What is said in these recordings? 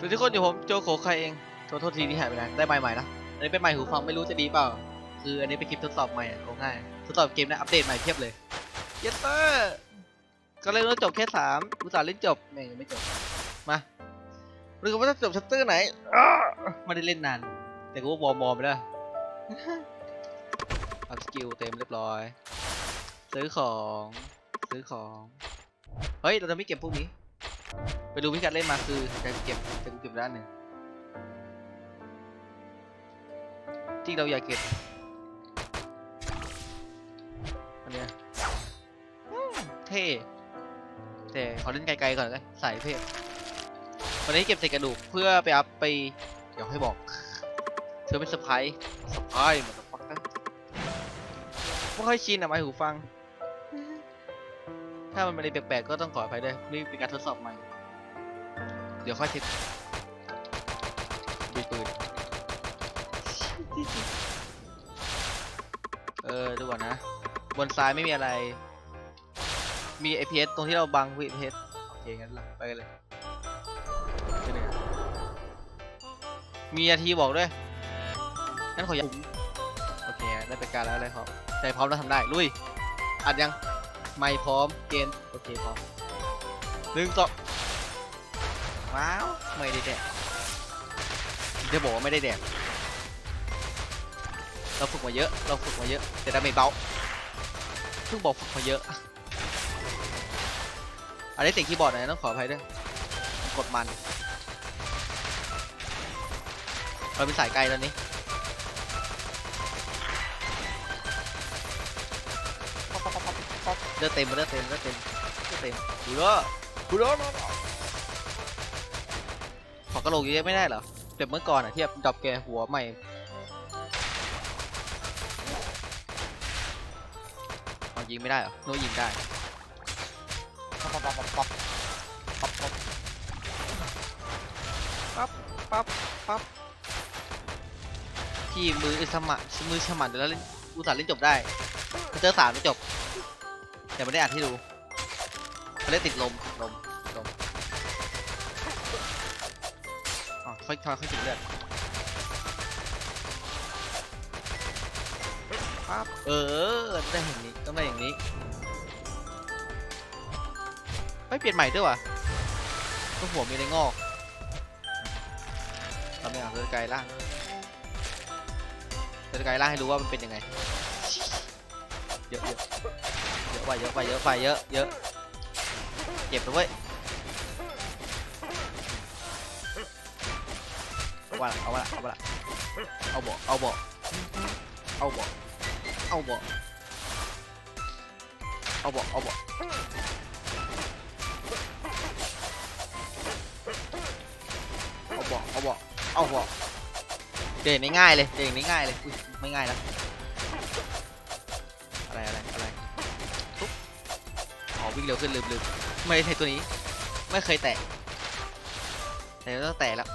สวัสดีทุกคนอยู่ผมโจโคใครเองโทษโทษทีที่หายไปนานได้ไมค์ใหม่ละอันนี้เป็นไมค์หูฟังไม่รู้จะดีเปล่า คืออันนี้เป็นคลิปทดสอบใหม่อะเอาง่ายทดสอบเกมนะอัปเดตใหม่เพียบเลยเยสเตอร์ก็เล่นแล้วจบแค่สามอุตส่าห์เล่นจบไม่ยังไม่จบมาหรือว่าจะจบชัปเตอร์ไหนอ้าไม่ได้เล่นนาน แต่กูว่าวอร์มวอร์มไปแล้วอัพสกิลเต็มเรียบร้อย ซื้อของ ซื้อของ เฮ้ย เราจะไม่เก็บพวกนี้ไป ดูพิกัดเล่นมาคือจะเก็บจะเก็บด้านหนึ่งที่เราอยากเก็บอันเนี้ยเท่แต่ขอเล่นไกลๆก่อนเลยใส่เพศวันนี้เก็บใส่กระดูกเพื่อไปอัพไป เดี๋ยวให้บอก เธอเป็นเซอร์ไพรส์เซอร์ไพรส์เหมือนกับฟักนะไม่ค่อยชินอะไมค์หูฟัง ถ้ามันอะไรแปลกๆก็ต้องขออภัยด้วยนี่เป็นการทดสอบใหม่ ดี๋ยวค่อยเช็คดูปืนเออดูก่อนนะ บนซ้ายไม่มีอะไร มี APS ตรงที่เราบังคือ APS โอเคงั้นเราไปเลยไปหนึ่งอะมีนาทีบอกด้วยงั้นขอย้ำโอเคได้เป็นการแล้วอะไรครับใจพร้อมแล้วทำได้ ลุย อัดยัง ไม่พร้อม เกณฑ์โอเคพร้อมหนึ่งสอง ว้าว ไม่ได้แดกจะบอกว่าไม่ได้แดกเราฝึกมาเยอะ เราฝึกมาเยอะ แต่ดาเมจเบาเพิ่งบอกฝึกมาเยอะอันนี้เสียงคีย์บอร์ดนะต้องขออภัยด้วย กดมัน เราเป็นสายไกลตอนนี้เลือดเต็มเลือดเต็มเลือดเต็มเลือดเต็มดูเด้อดูเด้อขอก ระโหลกเยอะไม่ได้เหรอเดี๋ยวเมื่อก่อนอะที่แบบดรอปแกหัวใหม่เอายิงไม่ได้เหรอโน้ยิงได้ปั๊บปั๊บปั๊บปั๊บปั๊บปั๊บปั๊บปั๊บพี่มือสมัครมือฉมันแล้วเล่นอุตส่าห์เล่นจบได้เจอสามไม่จบแต่ไม่ได้อ่านให้ดูเขาเล่นติดลมลม ค่อยค่อยค่อยถึงเลือดปั๊บเออต้องได้อย่างนี้ต้องได้อย่างนี้ไม่เปลี่ยนใหม่ด้วยวะก็หัวมีอะไรงอกเราไม่เอาเลือดไกลล่างเลือดไกลล่างให้รู้ว่ามันเป็นยังไงเยอะเยอะเยอะไปเยอะไปเยอะไปเยอะเยอะเก็บนะเว้ย เอาวะเอาวะเอาวะเอาบ่เอาบ่เอาบ่เอาบ่เอาบ่เอาบ่เอาบ่เอาบ่เอาบ่เด่นง่ายเลยเด่นง่ายเลยอุ้ยไม่ง่ายแล้วอะไรอะไรอะไรปุ๊บอ๋อวิ่งเร็วขึ้นลืมลืมไม่ใช้ตัวนี้ ไม่เคยแตะแต่ต้องแตะแล้ว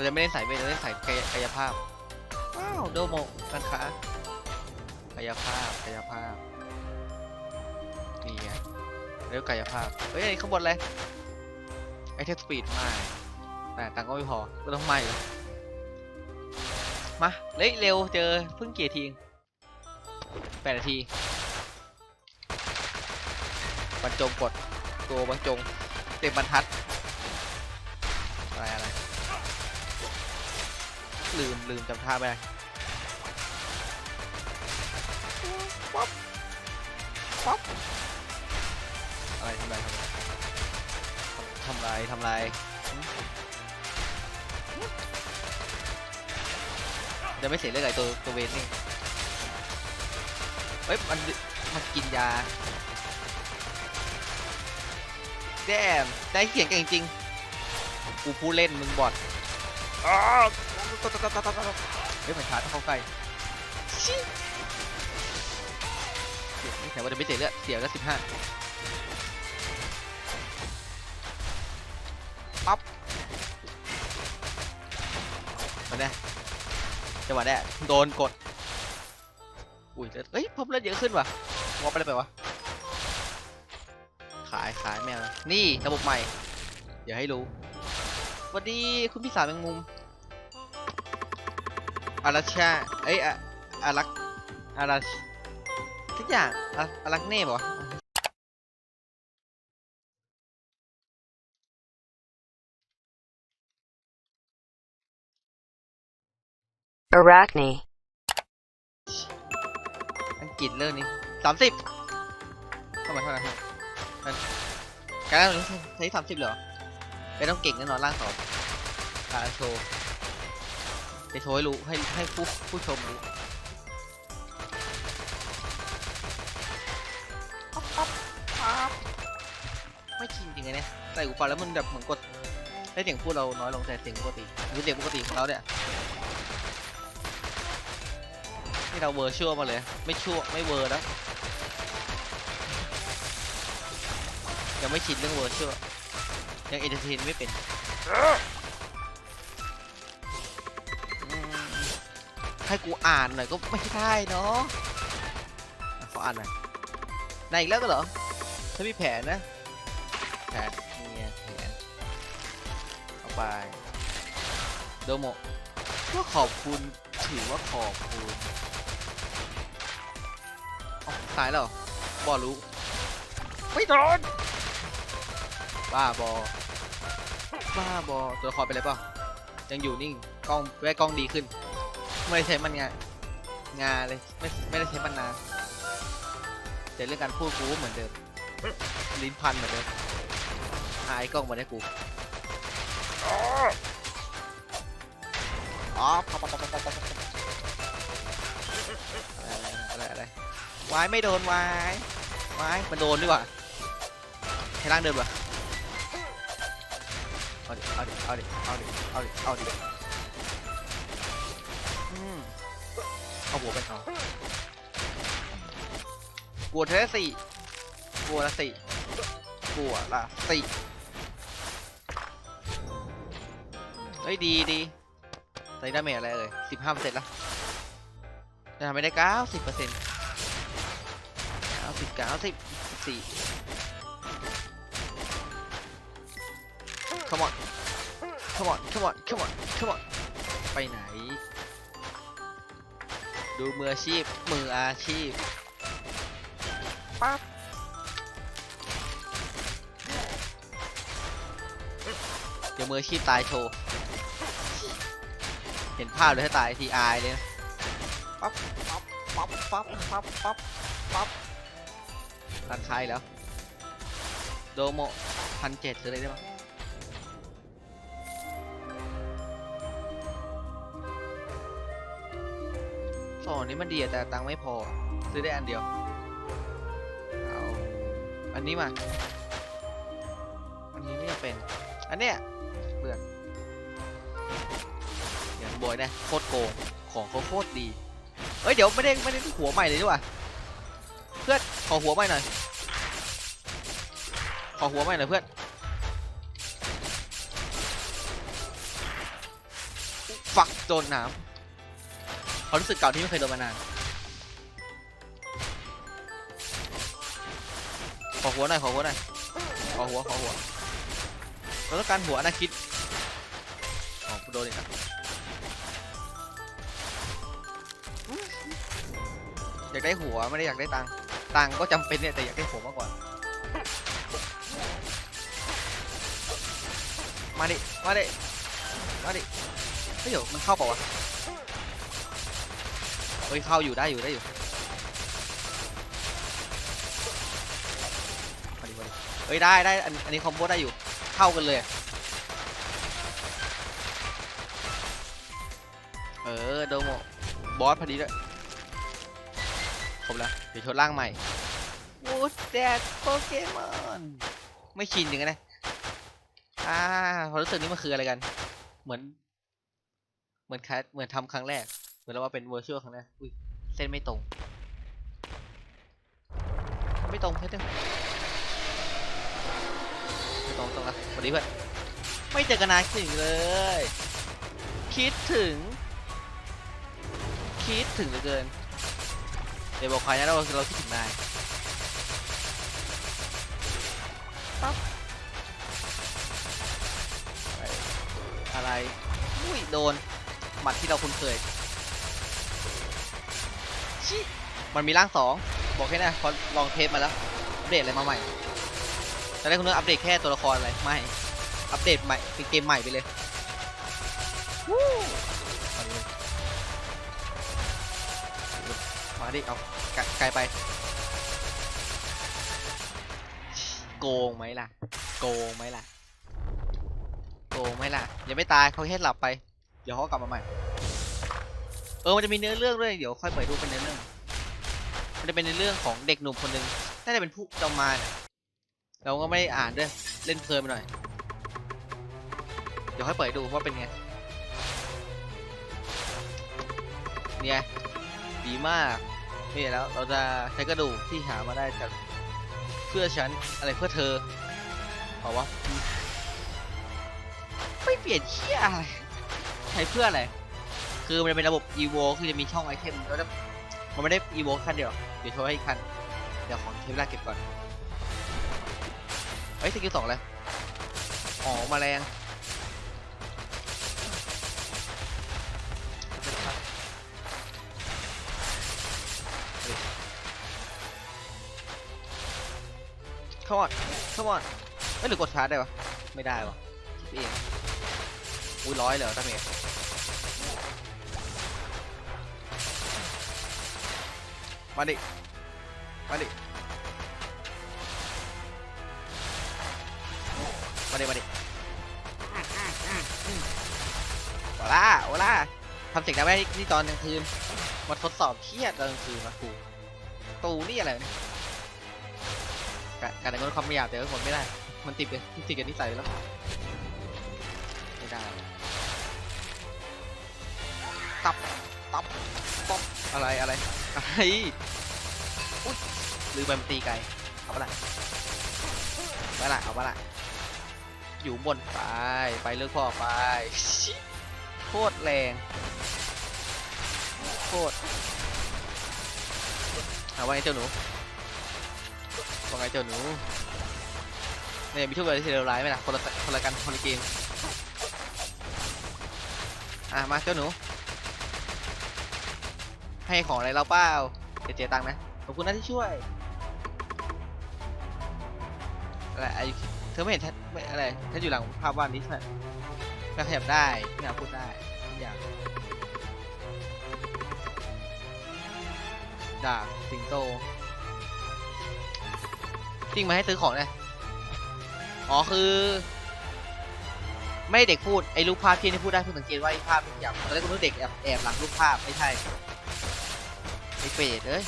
เราจะไม่เล่นสายเวทเราเล่นสายกายกายภาพ ว้าว โดโมกันขากายภาพกายภาพ นี่ไงเรียกกายภาพ เฮ้ยข้างบนเลยไอเทมสปีดไม่แต่ตังก็ไม่พอ ก็ต้องไม่เลยมาเร็วเร็วเจอเพิ่งเกียร์ทีแปดนาที บรรจงกด ตัวบรรจง เต็มบรรทัด ลืมลืมจำท่าไม่ได้ป๊อปป๊อปอะไรทำไรทำไรทำไรทำไรจะไม่เสียเรื่องไอ้ตัวตัวเวนนี่เฮ้ยมันมันกินยาแดมได้เขียนเก่งจริงกูผู้เล่นมึงบอดอ้า วเฮ้ยมันชาร์จเข้าใกล้ชิเสียไม่ใช่ว่าจะไม่เสียเลือดเสียก็สิบห้าปั๊บมาแน่จังหวะแน่โดนกดอุ้ยเลือดเฮ้ยเพิ่มเลือดเยอะขึ้นว่ะวอปไปเลยไปวะขายขายแมวนี่ระบบใหม่อย่าให้รู้สวัสดีคุณพี่สาวแมงมุม อารัชชาเอ้ยอะอารักอารัชทุกอย่างอะอารักเน่ปะวะ Arachne. อังกฤษเรื่องนี้สามสิบเข้ามาเท่าไหร่ครับนั่นการเล่นใช้สามสิบเหรอไม่ต้องเก่งแน่นอนร่างสองการโชว์ ไปโชว์ให้รู้ให้ให้ผู้ผู้ชมรู้ปั๊บปั๊บปั๊บไม่ชินจริงไงเนี่ยใส่หูฟังแล้วมันแบบเหมือนกดให้เสียงพูดเราน้อยลงแต่เสียงปกติหรือเสียงปกติของเราเนี่ยนี่เราเวอร์ชัวมาเลย ไม่ชั่วไม่เวอร์แล้วยังไม่ชินเรื่องเวอร์ชัวยังเอนเตอร์เทนไม่เป็น ให้กูอ่านหน่อยก็ไม่ได้เนาะขออ่านหน่อยไหนอีกแล้วก็เหรอถ้ามีแผนนะแผนนี่ไงแผนเอาไปโดโมก็ขอบคุณถือว่าขอบคุณตายแล้วเหรอบอรู้ไม่โดนบ้าบอบ้าบอตัวละครไปเลยเปล่ายังอยู่นิ่งกล้องแวะกล้องดีขึ้น ไม่ได้ใช้มันงางาเลยไม่ไม่ได้ใช้มันนานแต่เรื่องการพูดกูก็เหมือนเดิมลิ้นพันเหมือนเดิมอายกล้องมาได้กูอ๋อปับปับปับปับปับปับอะไรอะไรอะไรวายไม่โดนวายวายมันโดนดีกว่าให้ร่างเดิมวะเอาดิเอาดิเอาดิเอาดิเอาดิเอาดิ เอาหัวไปเอากลัวเทสสี่กลัวละสี่กลัวละสี่เฮ้ยดีดีใส่ดาเมจอะไรเอ่ยสิบห้าเปอร์เซ็นต์ละจะทำไม่ได้เก้าสิบเปอร์เซ็นต์เก้าสิบเก้าสิบสี่ come on come on come on come on come on ไปไหน ดูมืออาชีพ มืออาชีพ ปั๊บเดี๋ยวมืออาชีพตายโชว์ เห็นภาพเลยถ้าตายทีอายเลยนะปั๊บ ปั๊บ ปั๊บ ปั๊บ ปั๊บ ปั๊บ ปั๊บร้านค้าอีกแล้ว โดโมพันเจ็ดซื้ออะไรได้บ้าง นี้มันดีอะแต่ตังค์ไม่พอ ซื้อได้อันเดียว เอา อันนี้มา อันนี้ไม่จำเป็น อันเนี้ยเบื่ออย่างบอยนะโคตรโกง ของเขาโคตรดี เอ้ยเดี๋ยวไม่ได้ไม่ได้หัวใหม่เลยดีกว่า เพื่อนขอหัวใหม่หน่อย ขอหัวใหม่หน่อยเพื่อนฝักโดนน้ำ ความรู้สึกเก่าที่ไม่เคยโดนมานาน ขอหัวหน่อย ขอหัวหน่อย ขอหัว ขอหัวเราต้องการหัวนะคิดอ๋อกูโดนอีกแล้วอยากได้หัวไม่ได้อยากได้ตังค์ตังค์ก็จำเป็นเนี่ยแต่อยากได้หัวมากกว่า มาดิ มาดิ มาดิเฮ้ยเดี๋ยวมันเข้าเปล่าวะ เฮ้ยเข้าอยู่ได้อยู่ได้อยู่มาดิมาดิเฮ้ยได้ได้อันอันนี้คอมโบได้อยู่เข้ากันเลย เออโดโมบอสพอดีด้วยครบแล้วเดี๋ยวชดร่างใหม่วูดแดดโปเกมอนไม่ชินจริงๆนะอ่าความรู้สึกนี้มันคืออะไรกัน เหมือน เหมือนแคสเหมือนทำครั้งแรก เหมือนเราว่าเป็นเวอร์ชวลครั้งแรกอุ้ยเส้นไม่ตรง ไม่ตรงไม่ตรงไม่ตรงตรงละสวัสดีเพื่อนไม่เจอกันนานคิดถึงเลย คิดถึง คิดถึงเหลือเกิน เดี๋ยวบอกใครนะเราเราคิดถึงนายปอุ้ย โดน หมัดที่เราคุ้นเคย ชิมันมีร่างสองบอกแค่นั้นพอลองเทสมาแล้วอัปเดตอะไรมาใหม่ตอนแรกคุณนึกอัปเดตแค่ตัวละครอะไรไม่อัปเดตใหม่เป็นเกมใหม่ไปเลยวู้มาดิเอาไกลไป โกงไหมล่ะ โกงไหมล่ะ โกงไหมล่ะยังไม่ตายเขาแค่หลับไป เดี๋ยวเขากลับมาใหม่ เออมันจะมีเนื้อเรื่องด้วยเดี๋ยวค่อยเปิดดูเป็นเนื้อเรื่อง มันจะเป็นในเรื่องของเด็กหนุ่มคนหนึ่งน่าจะเป็นผู้จอมมารน่ะเราก็ไม่ได้อ่านด้วยเล่นเพลินไปหน่อย เดี๋ยวค่อยเปิดดูว่าเป็นไงเนี่ยดีมากนี่แล้วเราจะใช้กระดูกที่หามาได้จากเพื่อฉันอะไรเพื่อเธอเอาวะไม่เปลี่ยนเชี่ยอะไรใช้เพื่ออะไร คือมันจะเป็นระบบ evo คือจะมีช่องไอเทมแล้วจะมันไม่ได้ evo ขั้นเดียวเดี๋ยวโชว์ให้คัน เดี๋ยวของเทปแรกเก็บก่อนเฮ้ยสกิลสองเลยอ๋อแมาแรงข้าอนข้าอนไม่หรือกดชาร์จได้ปะไม่ได้วะคิดเองอุ้ยร้อยเลยตั้งเอง มาดิ มาดิ มาดิ มาดิโอล่าโอล่าทำเสียงดังไว้ที่ตอนกลางคืนมาทดสอบเครียดตอนกลางคืนมาคูตูนี่อะไรเนี่ยการแต่งงานความไม่หยาบแต่ก็คนไม่ได้ มันติดกันติดกันนิสัยแล้ว ไม่ได้ตับตับตับ อะไรอะไรอะไรอุ้ยลืมไปมันตีไกลเอาปะล่ะเอาปะล่ะเอาปะล่ะอยู่บนไปไปเลือกพ่อไปโคตรแรงโคตรเอาว่าไงเจ้าหนูว่าไงเจ้าหนูเนี่ยมีทุกอย่างที่เลวร้ายไหมล่ะคนละคนละกันคนละเกมอะมาเจ้าหนู ให้ของอะไรเราเปล่าเดี๋ยวเจตังค์นะ ขอบคุณนะที่ช่วย อะไรไอเธอไม่เห็นทไม่อะไรถ้าอยู่หลังภาพวาดนี้ใช่ไหมก็ขยับได้ไม่อยากพูดได้ทุกอยางดาบสิงโตจริงมาให้ซื้อของเนี่ยอ๋อคือ ไม่เด็กพูดไอ้รูปภาพที่นี่พูดได้เพื่อสังเกตว่าไอ้ภาพเป็นอย่างตอนแรกคุณนึกเด็กแอบแอบหลังรูปภาพไม่ใช่ ไอ้เปรตเอ้ย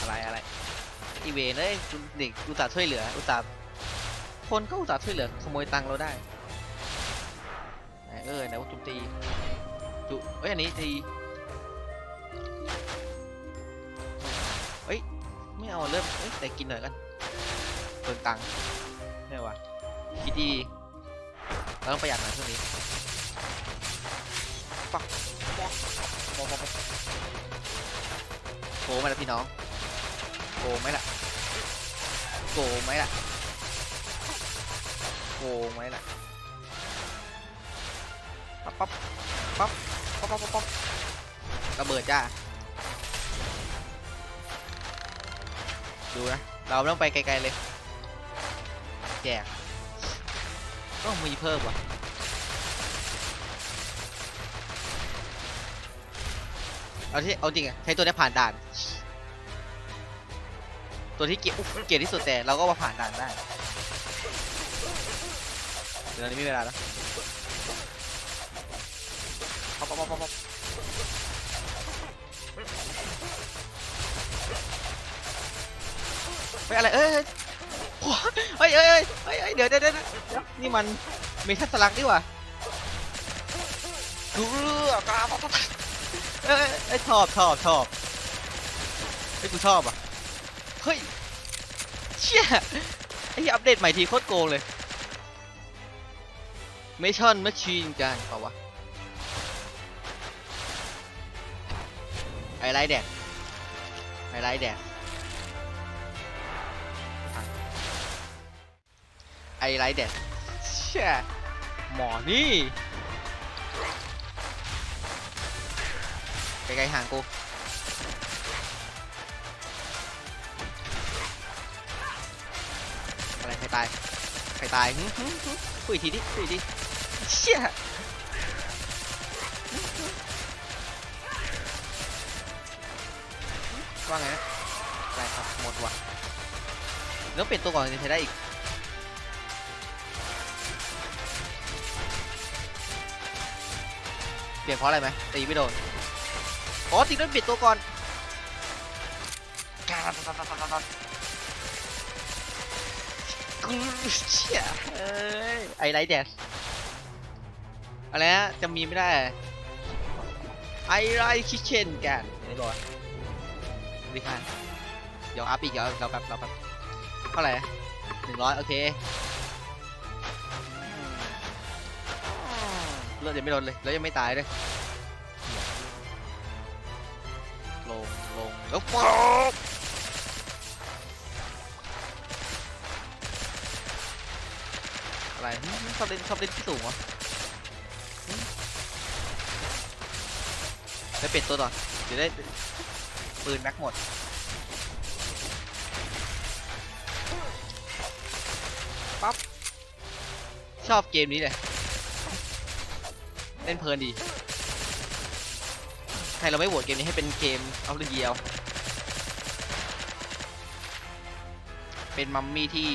อะไรอะไรอีเวนเลยเด็กอุตส่าห์ช่วยเหลือ อุตส่าห์คนก็อุตส่าห์ช่วยเหลือขโมยตังค์เราได้ไหนเออไหนว่าจุมตีจุเอ้ยอันนี้ตีเอ้ยไม่เอาเริ่มเอ้ยแต่กินหน่อยกันเปิงตังค์ไม่เอาวะคิดดีเราต้องประหยัดหน่อยช่วงนี้ ปักปักปักปักปักโผล่มาล้วพี่น้องโกงไหมล่ะโกงไหมล่ะโกงไหมล่ะปั๊บปั๊บปั๊บปั๊บปั๊บปั๊บปั๊บระเบิดจ้าดูนะ เราต้องไปไกลๆเลย แจกต้องมีเพิ่มว่ะ เอาที่เอาจริงอะใช้ตัวนี้ผ่านด่าน ตัวที่เกลียดอุ๊ยเกลียดที่สุดแต่เราก็มาผ่านด่านได้เดี๋ยวนี้ไม่มีเวลาแล้วป๊อปป๊อปป๊อปป๊อปอะไรเอ้ยเอ้ยโอ้เฮ้ยเอ้ยเอ้ยเฮ้ยเฮ้ยเดี๋ยวเดี๋ยวเดี๋ยวนี่มันมีทัศลักษณ์ดีกว่ากูเลือกาเอ้ย เอ้ยเอ้ยชอบชอบชอบเฮ้ยกูชอบอะเฮ้ยเชี่ยไอ้อัปเดตใหม่ทีโคตรโกงเลยเมชั่นแมชชีนกันเปล่าวะไฮไลท์แดกไฮไลท์แดกไอไรเด็ดเชี่ยหมอนี่ ไกลๆห่างกูอะไรใครตายใครตายหึหึหึคุยทีดิคุยทีเชี่ยว่าไงนะอะไรครับหมดว่ะแล้วเปลี่ยนตัวก่อนจะใช้ได้อีกเปลี่ยนเพราะอะไรไหมตีไม่โดน อ๋อตีดนเปลี่ยนตัวก่อนกูเชี่ยเอ้ยไอไรแดดอะไรนะจะมีไม่ได้ไอไรคิเชนกันไม่บอกไม่คันเดี๋ยวอัพอีกเดี๋ยวเราแบบเราแบบเท่าไหร่หนึ่งร้อยโอเคเลือดยังไม่โดนเลยแล้วยังไม่ตายด้วย แล้วป๊บอะไรชอบเล่นชอบเล่นที่สูงเหรอหึไปเปลี่ยนตัวก่อเดี๋ยวได้ปืนแม็กหมดปั๊บชอบเกมนี้เลยเล่นเพลินดีให้เราไม่โหวตเกมนี้ให้เป็นเกมเอาเดียว เป็นมัมมี่ที่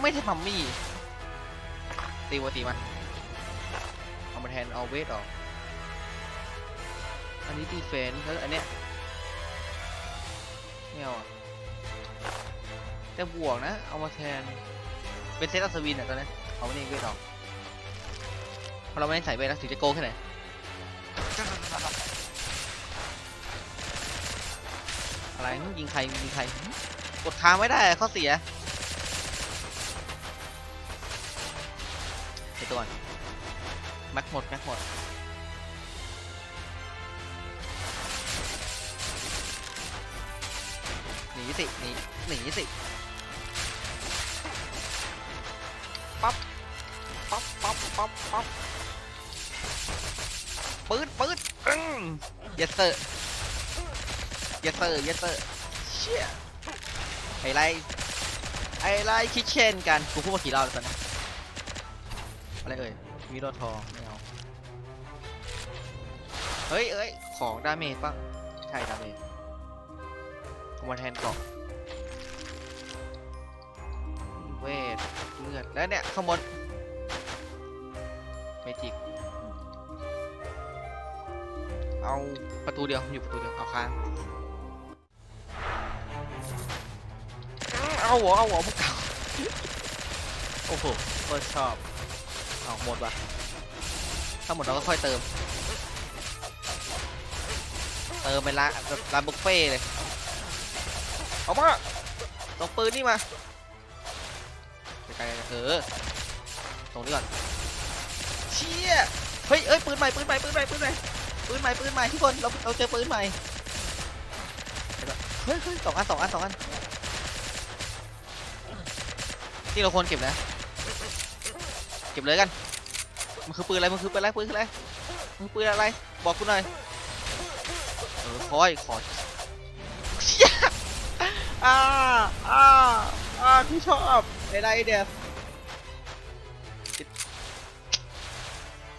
ไม่ใช่มัมมี่ตีวัวตีมาเอามาแทนเอาเวทออก อันนี้ดีเฟนแล้วอันเนี้ยไม่เอาอะจะบวกนะ เอามาแทน เป็นเซตอัศวินอะตอนนี้เอาไม่ได้เวทออกเพราะเราไม่ได้ใส่เวทแล้วถึงจะโกงแค่ไหนอะไรยิงใครยิงใคร กดค้างไม่ได้ข้อเสียไอตัวแม็กหมดแม็กหมดหนีสิหนีหนีสิปั๊บปั๊บปั๊บปั๊บปั๊บปืดปืดอืม yes sir yes sir yes sir เชี่ย ไอไลไอไลคิเชนกันกูพูดมากี่รอบแล้วตอนนี้อะไรเอ่ยมีโรทองไม่เอาเฮ้ยเอ้ยของดาเมจปะใช่ดาเมจเอามาแทนกล่องเวทเลือดแล้วเนี่ยข้างบนเมจิกเอาประตูเดียวอยู่ประตูเดียวเอาค้าง เอาหัวเอาหัวพวกเก่าโอ้โหโคตรชอบเอาหมดว่ะถ้าหมดเราก็ค่อยเติม เติมเป็นร้านแบบร้านบุฟเฟ่ต์เลยเอามาตรงปืนนี่มาไกลๆเออตรงนี้ก่อนเชี่ยเฮ้ยเอ้ยปืนใหม่ปืนใหม่ปืนใหม่ปืนใหม่ปืนใหม่ปืนใหม่ทุกคนเราเราเจอปืนใหม่เฮ้ยเฮ้ยสองอันสองอันสองอัน ที่เราควรเก็บนะเก็บเลยกันมันคือปืนอะไรมันคือปืนอะไรปืนคืออะไรมันคือปืนอะไร บอกกูหน่อยเออคอยขอเชี่ยอ่าอ่าอ่าพี่ชอบไอ้ไรเดีย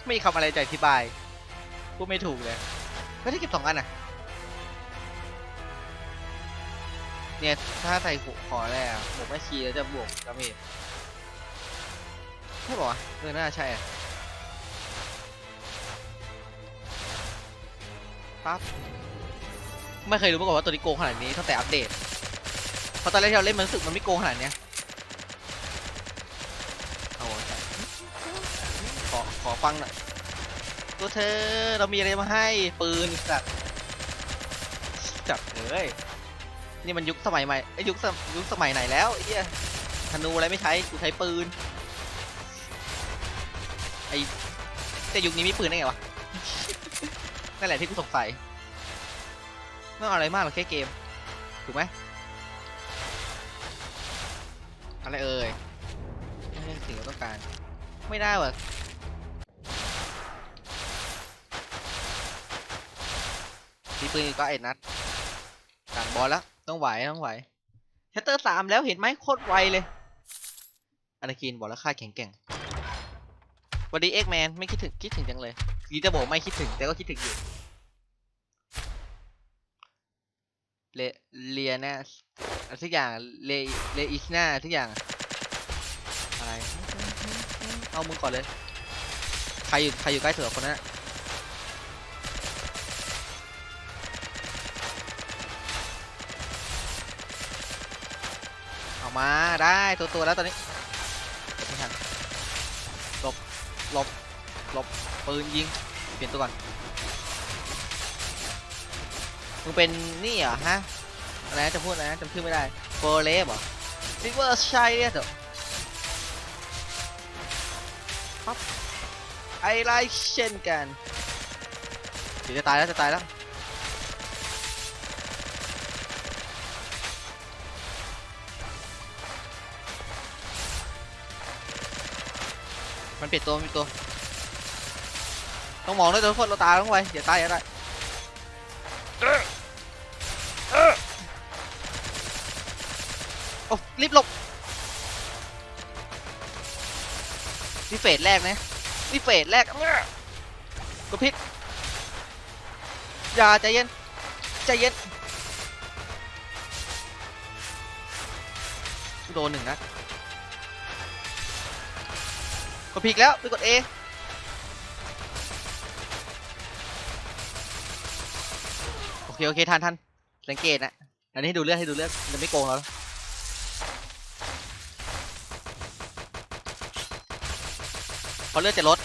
ไม่มีคำอะไรจะอธิบายพูดไม่ถูกเลยไม่ได้เก็บสองอันอะ เนี่ยถ้าใส่หัวขอแรกบวกแม่ชีแล้วจะบวกดาเมจใช่ป่าวะเออน่าใช่อะปั๊บไม่เคยรู้มาก่อนว่าตัวนี้โกงขนาดนี้ตั้งแต่อัปเดตเพราะตอนแรกที่เราเล่นมันรู้สึกมันไม่โกงขนาดเนี้ยเอาวะขอขอฟังหน่อยตัวเธอเรามีอะไรมาให้ปืนสัตว์จับเลย นี่มันยุคสมัยใหม่ไอ้ยุคสมยุคสมัยไหนแล้วไอ้เหี้ยธนูอะไรไม่ใช้กูใช้ปืนไอ้แต่ยุคนี้มีปืนได้ไงวะ นั่นแหละที่กูสงสัยไม่เอาอะไรมากหรอกแค่เกม ถูกไหมอะไรเอ่ยเฮ้สิ่งที่เราต้องการ ไม่ได้ว่ะตีปืนกก็เอ็ดนัด การบอลแล้วต้องไหวต้องไหวชัตเตอร์สามแล้วเห็นไหมโคตรไวเลยอนาคินบอกแล้วค่าแข็งแกร่งวัสดีเอ็กแมนไม่คิดถึงคิดถึงจังเลยคือจะบอกไม่คิดถึงแต่ก็คิดถึงอยู่เลเลียนะอะไรสักอย่างเลเลอิสนาทุกอย่างอะไรเอามึงก่อนเลย ใครอยู่ใครอยู่ใกล้เสือคนนั้น ออามาได้ตัวตัวแล้วตอนนี้หลบไม่ทันหลบหลบหลบปืนยิงเปลี่ยนตัวก่อนมึงเป็นนี่เหรอฮะอะไรนะจะพูดอะไรนะจำชื่อไม่ได้โฟเลฟเหรอซิเวอร์ชัยเนี่ยเถอะไอไลเช่นกันเดี๋ยวจะตายแล้วจะตายแล้ว เปลี่ยนตัวมีตัว ต้องมองด้วยทุกคนเราตายต้องไวอย่าตายอย่าตายโอ้รีบหลบนี่เฟสแรกนะนี่เฟสแรกกดพิษอย่าใจเย็นใจเย็นโดนหนึ่งนะ กดพิกแล้วไปกด A โอเค โอเค ทันทันสังเกตนะ อันนี้ให้ดูเลือดให้ดูเลือดจะไม่โกงเราแล้วเพราเลือดจะลด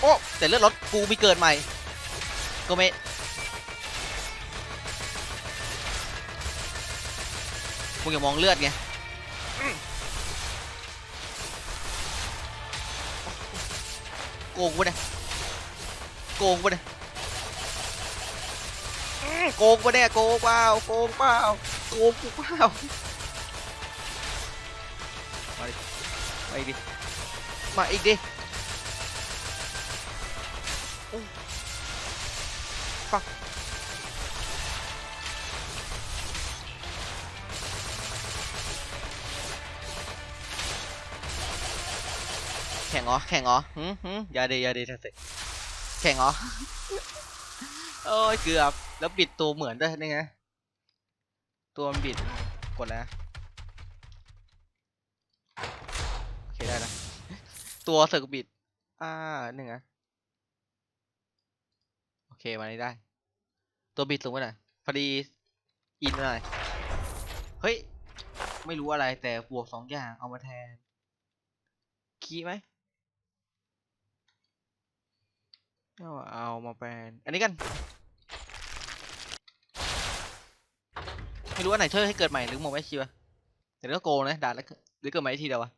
โอ้ แต่เลือดลดกูมีเกิดใหม่โกเมะมึงอย่ามองเลือดไง โกงปะเนี่ยโกงปะเนี่ยโกงปะเนี่ยโกงเปล่าโกงเปล่าโกงกูเปล่ามาดิมาอีกดิมาอีกดิ fuck แข่งเหรอแข่งเหรอหืมหืมอย่าดีอย่าดีทัศแข่งเหรอโอ้ยเกือบแล้วบิดตัวเหมือนด้วยนี่ไงตัวมันบิดกดแล้วโอเคได้นะตัวเสกบิดอ่าหนึ่งอะโอเคมานี้ได้ ตัวบิดสูงไปหน่อยพอดีอินไปหน่อยเฮ้ยไม่รู้อะไรแต่บวกสองอย่างเอามาแทนคีไหม เอาเอามาเป็นอันนี้กันไม่รู้อันไหนช่วยให้เกิดใหม่หรือโมไม่ชีวะแต่ก็โกงนะด่าแล้วหรือเกิดใหม่ทีเดียววะ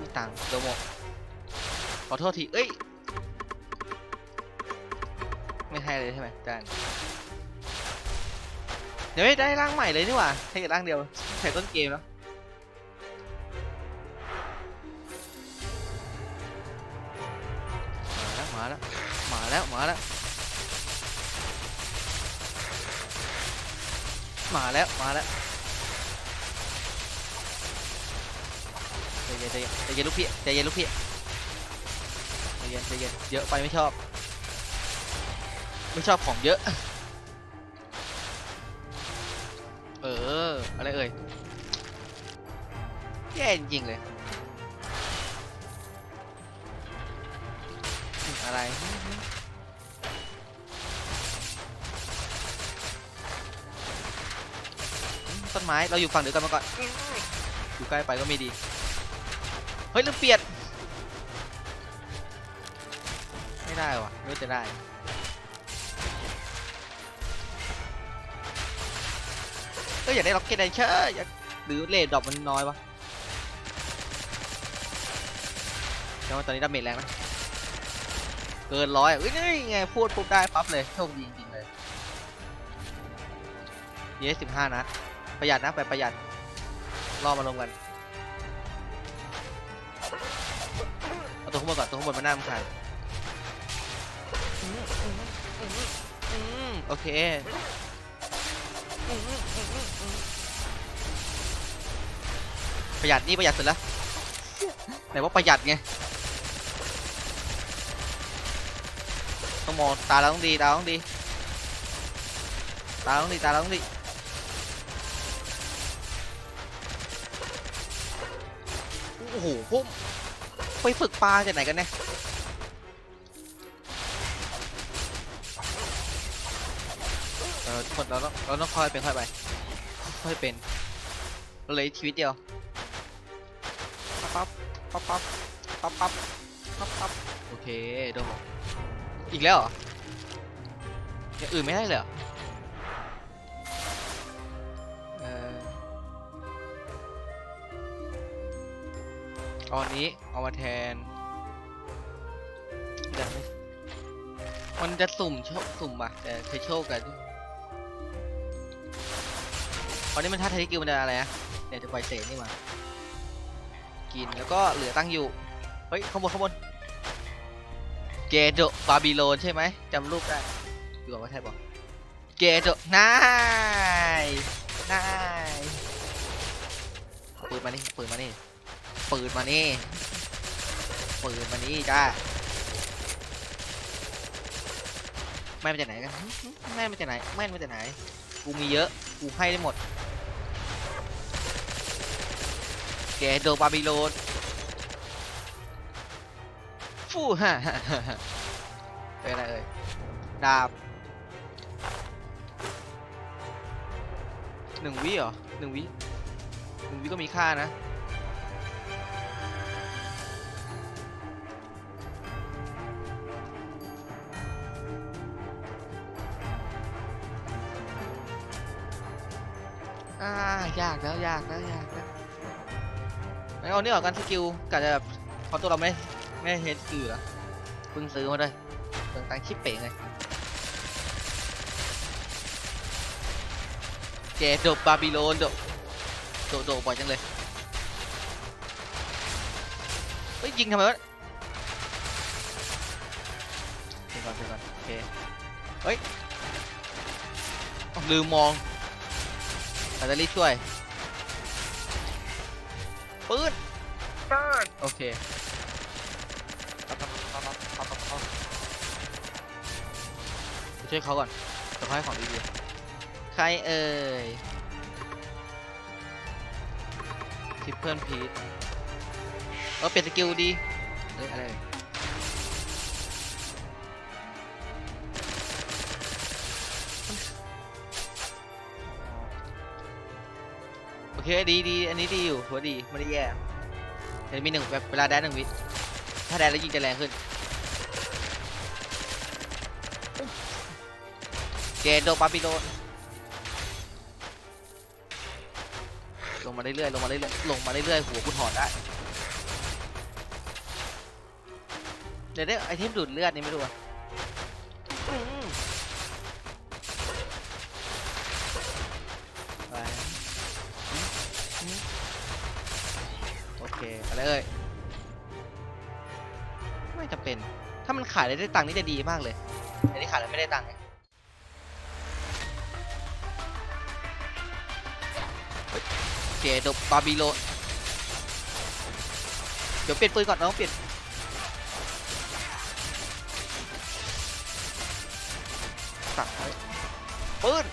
นี่ตังค์เดโมขอโทษทีเอ้ยไม่ให้เลยใช่ไหมจานเดี๋ยวไม่ได้ร่างใหม่เลยนี่หว่าแค่ร่างเดียวใส่ต้นเกมแล้ว แล้วมาแล้วมาแล้วมาแล้วใจเย็นใจเย็นใจเย็นลูกพี่ใจเย็นลูกพี่ใจเย็นใจเย็นเยอะไปไม่ชอบ ไม่ชอบของเยอะ เอออะไรเอ่ยแย่จริงเลยอะไร ต้นไม้เราอยู่ฝั่งเดียวกันมาก่อนอยู่ใกล้ไปก็ไม่ดีเฮ้ยลืมเปลี่ยนไม่ได้ว่ะไม่รู้จะได้ก็อยากได้ล็อกเก็ตไดเชอร์อยากหรือเลดดรอปมันน้อยวะแต่ว่าตอนนี้ดาเมจแรงนะเกินร้อยอุ้ยนี่ไงพูดปุ๊บได้ปั๊บเลยโชคดีจริงๆเลยยี่สิบห้านัด ประหยัดนะไปประหยัดรอมาลงกันเอาตัวข้างบนก่อนตัวข้างบนมันน่ามอืมอืมอืมโอเคประหยัดนี่ประหยัดสุดแล้วไหนว่าประหยัดไงต้องมองตาเราต้องดีตาเราต้องดีตาเราต้องดีตาเราต้องดี โอ้โหพวกไปฝึกปลาจากไหนกันเนี่ยเออทุกคนเราต้องเราต้องค่อยเป็นค่อยไปค่อยเป็นเราเลยชีวิตเดียวปั๊บปั๊บปั๊บปั๊บปั๊บปั๊บปั๊บโอเคโดนอีกแล้วเหรออย่างอื่นไม่ได้เลยเหรอ เอาอันนี้เอามาแทนเดี๋ยวนะมันจะสุ่มโชคสุ่มป่ะแต่เคยโชคกันตอนนี้มันท่าไทยกิลมันจะอะไรนะเดี๋ยวจะปล่อยเศษนี่มา กินแล้วก็เหลือตั้งอยู่ เฮ้ยข้างบนข้างบน เกโดบาบิโลนใช่ไหมจำรูปได้ดูก่อนว่าใช่ปะเกโดนายนายปืนมานี่ปืนมานี่ ปืนมานี่ปืนมานี่จ้าแม่มาจากไหนกันแม่มาจากไหนแม่มาจากไหนกูมีเยอะกูให้ได้หมดแกโดบาบิโลนฟู่ฮ่าฮ่าฮ่าฮ่าเป็นอะไรเอ่ยดาบหนึ่งวิเหรอหนึ่งวิหนึ่งวิก็มีค่านะ แล้วยากแล้วยากแล้วไม่เอานี่ออกกันสกิลกะจะแบบเพราะตัวเราไม่ไม่เฮดสกิลเหรอเพิ่งซื้อมาด้วยเติมตังค์ชิปเป๋งเลยเจโดบาบิโลนโดโดดบ่อยจังเลยเฮ้ยยิงทำไมวะเดี๋ยวก่อนเดี๋ยวก่อนโอเคเฮ้ยลืมมองเราจะรีบช่วย นโอเคปั๊บปั๊บปั๊บปั๊บปั๊บครับไปช่วยเขาก่อนเดี๋ยวเขาให้ของดีๆใครเอ่ยทิปเปิลพีทเออเปลี่ยนสกิลดีเอ้ยอะไรโอเคดีดีอันนี้ดีอยู่ถือว่าดีไม่ได้แย่ เห็นมีหนึ่งแบบเวลาแดนหนึ่งวิถ้าแดนแล้วยิงจะแรงขึ้นเกโดปาปิโดนลงมาเรื่อยๆลงมาเรื่อยๆลงมาเรื่อยๆหัวกูถอดได้เดี๋ยวได้ไอเทมดูดเลือดนี่ไม่รู้อะอืมไป โอเคเอาเลยไม่จะเป็น ถ้ามันขายได้ได้ตังค์นี่จะดีมากเลยแต่ที่ขายแล้วไม่ได้ตังค์ไงเฮ้ยเจดบาบิโลนเดี๋ยวเปลี่ยนปืนก่อนน้องเปลี่ยนตัดไว้ปืน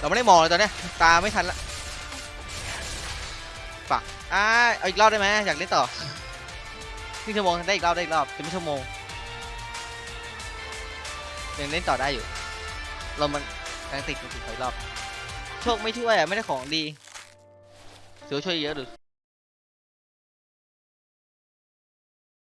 เราไม่ได้มองเลยตอนนี้ตาไม่ทันละฝากอ่าเอาอีกรอบได้ไหมอยากเล่นต่อที่ชั่วโมงได้อีกรอบได้อีกรอบเป็นไม่ชั่วโมงยังเล่นต่อได้อยู่ เรามันยังติดมันติดอีกรอบ โชคไม่ช่วยอะไม่ได้ของดีเสือช่วยเยอะดู